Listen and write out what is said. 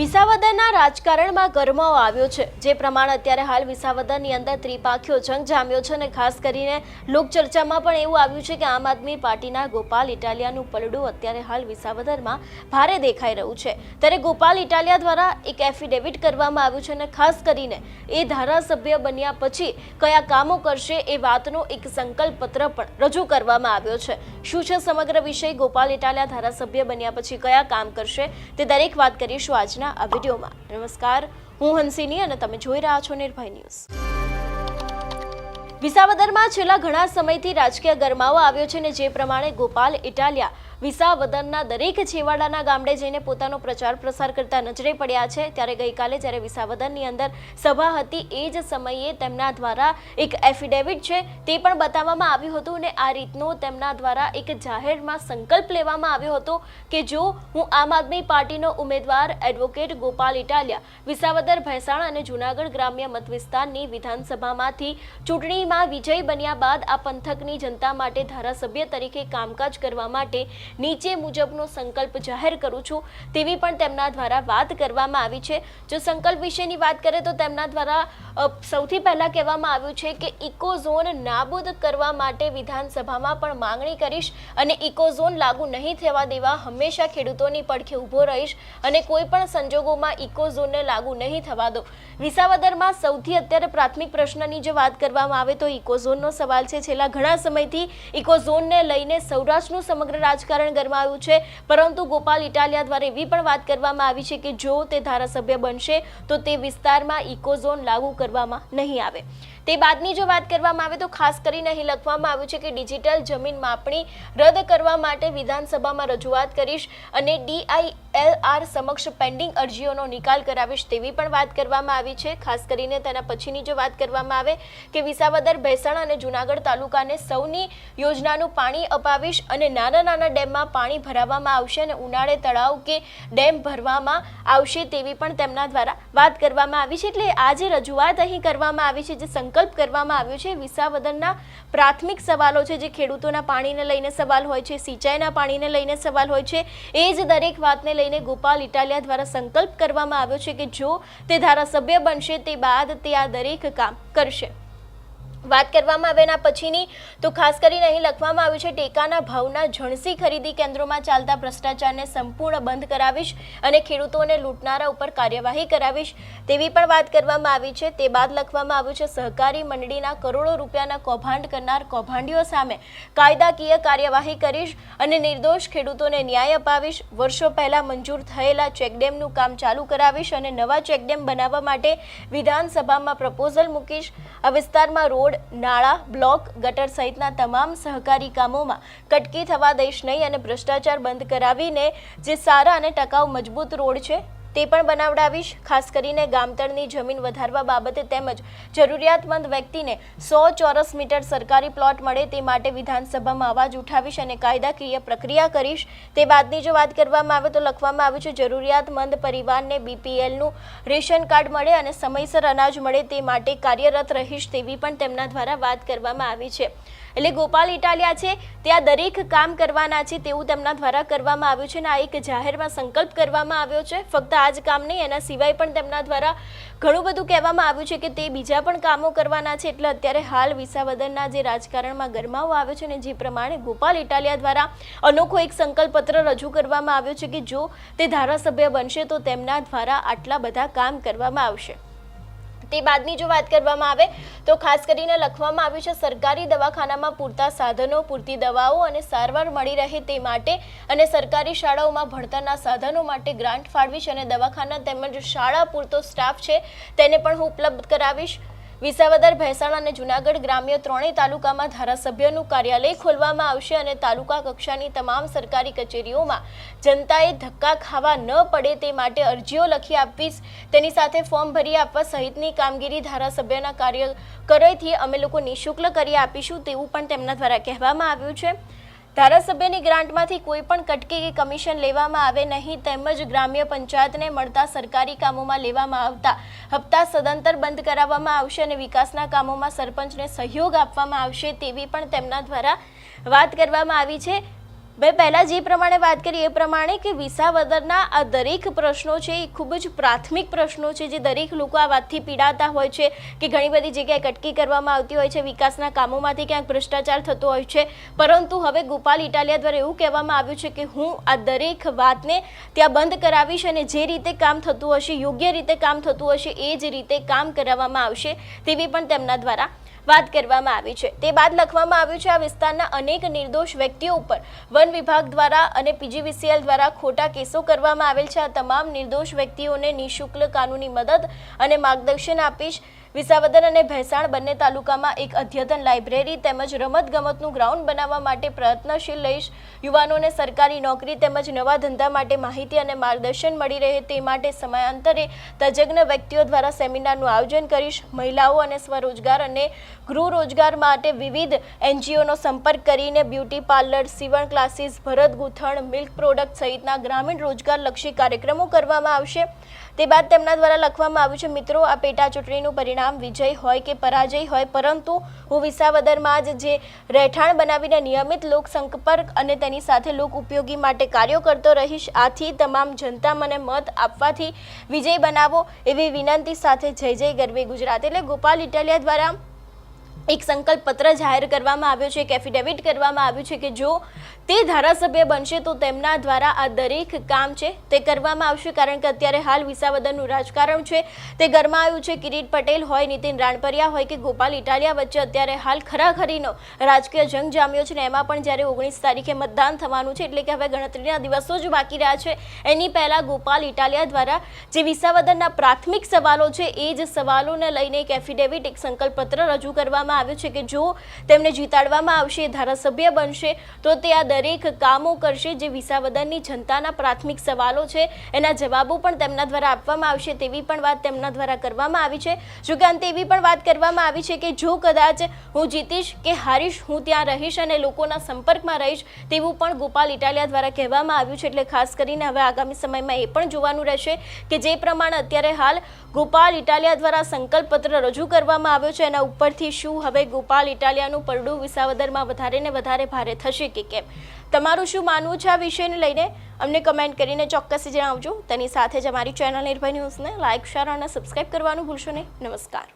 વિસાવદરના રાજકારણમાં ગરમાવો આવ્યો છે. જે પ્રમાણે અત્યારે હાલ વિસાવદરની અંદર ત્રિપાખીઓ જંગ જામ્યો છે અને ખાસ કરીને લોકચર્ચામાં પણ એવું આવ્યું છે કે આમ આદમી પાર્ટીના ગોપાલ ઇટાલિયાનું પલડું અત્યારે હાલ વિસાવદરમાં ભારે દેખાઈ રહ્યું છે. ત્યારે ગોપાલ ઇટાલિયા દ્વારા એક એફિડેવિટ કરવામાં આવ્યું છે અને ખાસ કરીને એ ધારાસભ્ય બન્યા પછી કયા કામો કરશે એ વાતનો એક સંકલ્પ પત્ર પણ રજૂ કરવામાં આવ્યો છે. શું છે સમગ્ર વિષય? ગોપાલ ઇટાલિયા ધારાસભ્ય બન્યા પછી કયા કામ કરશે? તે દરેક વાત કરીશું આજના આ વિડીયોમાં. નમસ્કાર, હું હંસિની અને તમે જોઈ રહ્યા છો નિર્ભય ન્યૂઝ. વિસાવદરમાં છેલ્લા ઘણા સમયથી રાજકીય ગરમાવો આવ્યો છે ને જે પ્રમાણે ગોપાલ ઇટાલિયા વિસાવદરના દરેક છેવાડાના ગામડે જઈને પોતાનો પ્રચાર પ્રસાર કરતા નજરે પડ્યા છે. ત્યારે ગઈકાલે જ્યારે વિસાવદનની અંદર સભા હતી, એ જ સમયે તેમના દ્વારા એક એફિડેવિટ છે તે પણ બતાવવામાં આવ્યું હતું અને આ રીતનો તેમના દ્વારા એક જાહેરમાં સંકલ્પ લેવામાં આવ્યો હતો કે જો હું આમ આદમી પાર્ટીનો ઉમેદવાર એડવોકેટ ગોપાલ ઇટાલિયા, વિસાવદર, ભેંસાણ અને જૂનાગઢ ગ્રામ્ય મત વિસ્તારની વિધાનસભામાંથી ચૂંટણીમાં વિજય બન્યા બાદ આ પંથકની જનતા માટે ધારાસભ્ય તરીકે કામકાજ કરવા માટે નીચે મુજબનો સંકલ્પ જાહેર કરું છું. તેવી પણ તેમના દ્વારા વાત કરવામાં આવી છે. જો સંકલ્પ વિશેની વાત કરીએ તો તેમના દ્વારા સૌથી પહેલાં કહેવામાં આવ્યું છે કે ઇકો નાબૂદ કરવા માટે વિધાનસભામાં પણ માંગણી કરીશ અને ઇકો ઝોન લાગુ નહીં થવા દેવા હંમેશા ખેડૂતોની પડખે ઊભો રહીશ અને કોઈ પણ સંજોગોમાં ઇકો ઝોનને લાગુ નહીં થવા દો. વિસાવદરમાં સૌથી અત્યારે પ્રાથમિક પ્રશ્નની જો વાત કરવામાં આવે તો ઇકો ઝોનનો સવાલ છે. છેલ્લા ઘણા સમયથી ઇકો ઝોનને લઈને સૌરાષ્ટ્રનું સમગ્ર રાજકારણ ગરમાયું છે. પરંતુ ગોપાલ ઇટાલિયા દ્વારા એવી પણ વાત કરવામાં આવી છે કે જો તે ધારાસભ્ય બનશે, તો તે વિસ્તારમાં ઇકોઝોન લાગુ કરવામાં નહીં આવે. તે બાદની જો વાત કરવામાં આવે તો ખાસ કરીને અહીં લખવામાં આવ્યું છે કે ડિજિટલ જમીન માપણી રદ કરવા માટે વિધાનસભામાં રજૂઆત કરીશ અને ડીઆઈએલઆર સમક્ષ પેન્ડિંગ અરજીઓનો નિકાલ કરાવીશ તેવી પણ વાત કરવામાં આવી છે. ખાસ કરીને તેના પછીની જો વાત કરવામાં આવે કે વિસાવદર, ભેસાણ અને જૂનાગઢ તાલુકાને સૌની યોજનાનું પાણી અપાવીશ અને નાના નાના ડેમમાં પાણી ભરાવવામાં આવશે અને ઉનાળે તળાવ કે ડેમ ભરવામાં આવશે તેવી પણ તેમના દ્વારા વાત કરવામાં આવી છે. એટલે આ જે રજૂઆત અહીં કરવામાં આવી છે જે સંકલ્પ કરવામાં આવ્યો છે. વિસાવદરના પ્રાથમિક સવાલો છે, જે ખેડૂતોના પાણીને લઈને સવાલ હોય છે, સિંચાઈના પાણીને લઈને સવાલ હોય છે. એ જ દરેક વાતને લઈને ગોપાલ ઇટાલિયા દ્વારા સંકલ્પ કરવામાં આવ્યો છે કે જો તે ધારાસભ્ય બનશે, તે બાદ તે આ દરેક કામ કરશે. વાત કરવામાં આવે એના પછીની, તો ખાસ કરીને અહીં લખવામાં આવ્યું છે, ટેકાના ભાવના ઝણસી ખરીદી કેન્દ્રોમાં ચાલતા ભ્રષ્ટાચારને સંપૂર્ણ બંધ કરાવીશ અને ખેડૂતોને લૂંટનારા ઉપર કાર્યવાહી કરાવીશ. તેવી પણ વાત કરવામાં આવી છે. તે બાદ લખવામાં આવ્યું છે, સહકારી મંડળીના કરોડો રૂપિયાના કૌભાંડ કરનાર કૌભાંડીઓ સામે કાયદાકીય કાર્યવાહી કરીશ અને નિર્દોષ ખેડૂતોને ન્યાય અપાવીશ. વર્ષો પહેલા મંજૂર થયેલા ચેકડેમનું કામ ચાલુ કરાવીશ અને નવા ચેકડેમ બનાવવા માટે વિધાનસભામાં પ્રપોઝલ મૂકીશ. આ વિસ્તારમાં રોડ નાળા, બ્લોક, ગટર સહિતના તમામ સહકારી કામોમાં કટકી થવા દઈશ નહીં અને ભ્રષ્ટાચાર બંધ કરાવીને જે સારા અને ટકાઉ મજબૂત રોડ છે તે પણ બનાવડાવીશ. ખાસ કરીને ગામતળની જમીન વધારવા બાબતે તેમજ જરૂરિયાતમંદ વ્યક્તિને સો ચોરસ મીટર સરકારી પ્લોટ મળે તે માટે વિધાનસભામાં અવાજ ઉઠાવીશ અને કાયદાકીય પ્રક્રિયા કરીશ. તે બાદની જો વાત કરવામાં આવે તો લખવામાં આવ્યું છે, જરૂરિયાતમંદ પરિવારને બીપીએલનું રેશન કાર્ડ મળે અને સમયસર અનાજ મળે તે માટે કાર્યરત રહીશ, તેવી પણ તેમના દ્વારા વાત કરવામાં આવી છે. એટલે ગોપાલ ઇટાલિયા છે, ત્યાં દરેક કામ કરવાના છે તેવું તેમના દ્વારા કરવામાં આવ્યું છે અને આ એક જાહેરમાં સંકલ્પ કરવામાં આવ્યો છે. ફક્ત આ જ કામ નહીં, એના સિવાય પણ તેમના દ્વારા ઘણું બધું કહેવામાં આવ્યું છે કે તે બીજા પણ કામો કરવાના છે. એટલે અત્યારે હાલ વિસાવદરના જે રાજકારણમાં ગરમાવો આવ્યો છે ને જે પ્રમાણે ગોપાલ ઇટાલિયા દ્વારા અનોખો એક સંકલ્પપત્ર રજૂ કરવામાં આવ્યો છે કે જો તે ધારાસભ્ય બનશે તો તેમના દ્વારા આટલા બધા કામ કરવામાં આવશે. તે બાદની જો વાત કરવામાં આવે તો ખાસ કરીને લખવામાં આવ્યું છે, સરકારી દવાખાનામાં પૂરતા સાધનો, પૂરતી દવાઓ અને સારવાર મળી રહે તે માટે અને સરકારી શાળાઓમાં ભણતરના સાધનો માટે ગ્રાન્ટ ફાળવીશ અને દવાખાના તેમજ શાળા પૂરતો સ્ટાફ છે, તેને પણ હું ઉપલબ્ધ કરાવીશ. વિસાવદર, ભેસાણ અને જૂનાગઢ ગ્રામ્ય ત્રણેય તાલુકામાં ધારાસભ્યનું કાર્યાલય ખોલવામાં આવશે અને તાલુકા કક્ષાની તમામ સરકારી કચેરીઓમાં જનતાએ ધક્કા ખાવા ન પડે તે માટે અરજીઓ લખી આપવી તેની સાથે ફોર્મ ભરી આપવા સહિતની કામગીરી ધારાસભ્યના કાર્યકરોથી અમે લોકો નિઃશુલ્ક કરી આપીશું તેવું પણ તેમના દ્વારા કહેવામાં આવ્યું છે. ધારાસભ્યની ગ્રાન્ટમાંથી કોઈ પણ કટકી કે કમિશન લેવામાં આવે નહીં, તેમજ ગ્રામ્ય પંચાયતને મળતા સરકારી કામોમાં લેવામાં આવતા હપ્તા સદંતર બંધ કરાવવામાં આવશે અને વિકાસના કામોમાં સરપંચને સહયોગ આપવામાં આવશે તેવી પણ તેમના દ્વારા વાત કરવામાં આવી છે. મેં પહેલાં જે પ્રમાણે વાત કરી એ પ્રમાણે કે વિસાવદરના આ દરેક પ્રશ્નો છે એ ખૂબ જ પ્રાથમિક પ્રશ્નો છે જે દરેક લોકો આ વાતથી પીડાતા હોય છે કે ઘણી બધી જગ્યાએ કટકી કરવામાં આવતી હોય છે, વિકાસના કામોમાંથી ક્યાંક ભ્રષ્ટાચાર થતો હોય છે. પરંતુ હવે ગોપાલ ઇટાલિયા દ્વારા એવું કહેવામાં આવ્યું છે કે હું આ દરેક વાતને ત્યાં બંધ કરાવીશ અને જે રીતે કામ થતું હશે, યોગ્ય રીતે કામ થતું હશે, એ જ રીતે કામ કરાવવામાં આવશે તેવી પણ તેમના દ્વારા વાત કરવામાં આવી છે. તે બાદ લખવામાં આવ્યું છે, આ વિસ્તારના અનેક નિર્દોષ વ્યક્તિઓ ઉપર વન વિભાગ દ્વારા અને પીજીવીસીએલ દ્વારા ખોટા કેસો કરવામાં આવેલ છે. આ તમામ નિર્દોષ વ્યક્તિઓને નિઃશુલ્ક કાનૂની મદદ અને માર્ગદર્શન આપીશ વિસાવદર અને ભેસાણ બંને તાલુકામાં એક અદ્યતન લાઇબ્રેરી તેમજ રમતગમતનું ગ્રાઉન્ડ બનાવવા માટે પ્રયત્નશીલ લઈશ. યુવાનોને સરકારી નોકરી તેમજ નવા ધંધા માટે માહિતી અને માર્ગદર્શન મળી રહે તે માટે સમયાંતરે તજજ્ઞ વ્યક્તિઓ દ્વારા સેમિનારનું આયોજન કરીશ. મહિલાઓ અને સ્વરોજગાર અને ગૃહ રોજગાર માટે વિવિધ એનજીઓનો સંપર્ક કરીને બ્યુટી પાર્લર, સીવણ ક્લાસીસ, ભરત ગૂંથણ, મિલ્ક પ્રોડક્ટ સહિતના ગ્રામીણ રોજગારલક્ષી કાર્યક્રમો કરવામાં આવશે. તે બાદ તેમના દ્વારા લખવામાં આવ્યું છે, મિત્રો, આ પેટા ચૂંટણીનું પરિણામ વિજય હોય કે પરાજય હોય, પરંતુ હું વિસાવદરમાં જ જે રહેઠાણ બનાવીને નિયમિત લોક સંપર્ક અને તેની સાથે લોક ઉપયોગી માટે કાર્યો કરતો રહીશ, આથી તમામ જનતા મને મત આપવાથી વિજય બનાવો એવી વિનંતી સાથે જય જય ગરવી ગુજરાત. એટલે ગોપાલ ઇટાલિયા દ્વારા એક સંકલ્પ પત્ર જાહેર કરવામાં આવ્યો છે, એક એફિડેવિટ કરવામાં આવ્યું છે કે જો તે ધારાસભ્ય બનશે તો તેમના દ્વારા આ દરેક કામ છે તે કરવામાં આવશે કારણ કે અત્યારે હાલ વિસાવદનનું રાજકારણ છે. તે ગરમાયું છે, કિરીટ પટેલ હોય, નીતિન રાણપરિયા હોય કે ગોપાલ ઇટાલિયા વચ્ચે અત્યારે હાલ ખરાખરીનો રાજકીય જંગ જામ્યો છે ને એમાં પણ જ્યારે ઓગણીસ તારીખે મતદાન થવાનું છે એટલે કે હવે ગણતરીના દિવસો જ બાકી રહ્યા છે. એની પહેલાં ગોપાલ ઇટાલિયા દ્વારા જે વિસાવદનના પ્રાથમિક સવાલો છે, એ જ સવાલોને લઈને એક એફિડેવિટ એક સંકલ્પ પત્ર રજૂ કરવામાં આવ્યું છે કે જો તેમને જીતાડવામાં આવશે, ધારાસભ્ય બનશે, તો તે આ દરેક કામો કરશે જે વિસાવદનની જનતાના પ્રાથમિક સવાલો છે. એના જવાબો પણ તેમના દ્વારા આપવામાં આવશે તેવી પણ વાત તેમના દ્વારા કરવામાં આવી છે. જોકે અંતે એવી પણ વાત કરવામાં આવી છે કે જો કદાચ હું જીતીશ કે હારીશ, હું ત્યાં રહીશ અને લોકોના સંપર્કમાં રહીશ તેવું પણ ગોપાલ ઇટાલિયા દ્વારા કહેવામાં આવ્યું છે. એટલે ખાસ કરીને હવે આગામી સમયમાં એ પણ જોવાનું રહેશે કે જે પ્રમાણે અત્યારે હાલ ગોપાલ ઇટાલિયા દ્વારા સંકલ્પ પત્ર રજૂ કરવામાં આવ્યો છે, એના ઉપરથી શું હવે ગોપાલ ઇટાલિયાનું પરડું વિસાવદરમાં વધારે ને વધારે ભારે થશે કે કેમ? તમારું શું માનવું છે આ વિષયને લઈને? અમને કમેન્ટ કરીને ચોક્કસ જણાવજો. તેની સાથે જ અમારી ચેનલ નિર્ભય ન્યૂઝને લાઇક શેર અને સબસ્ક્રાઇબ કરવાનું ભૂલશો નહીં. નમસ્કાર.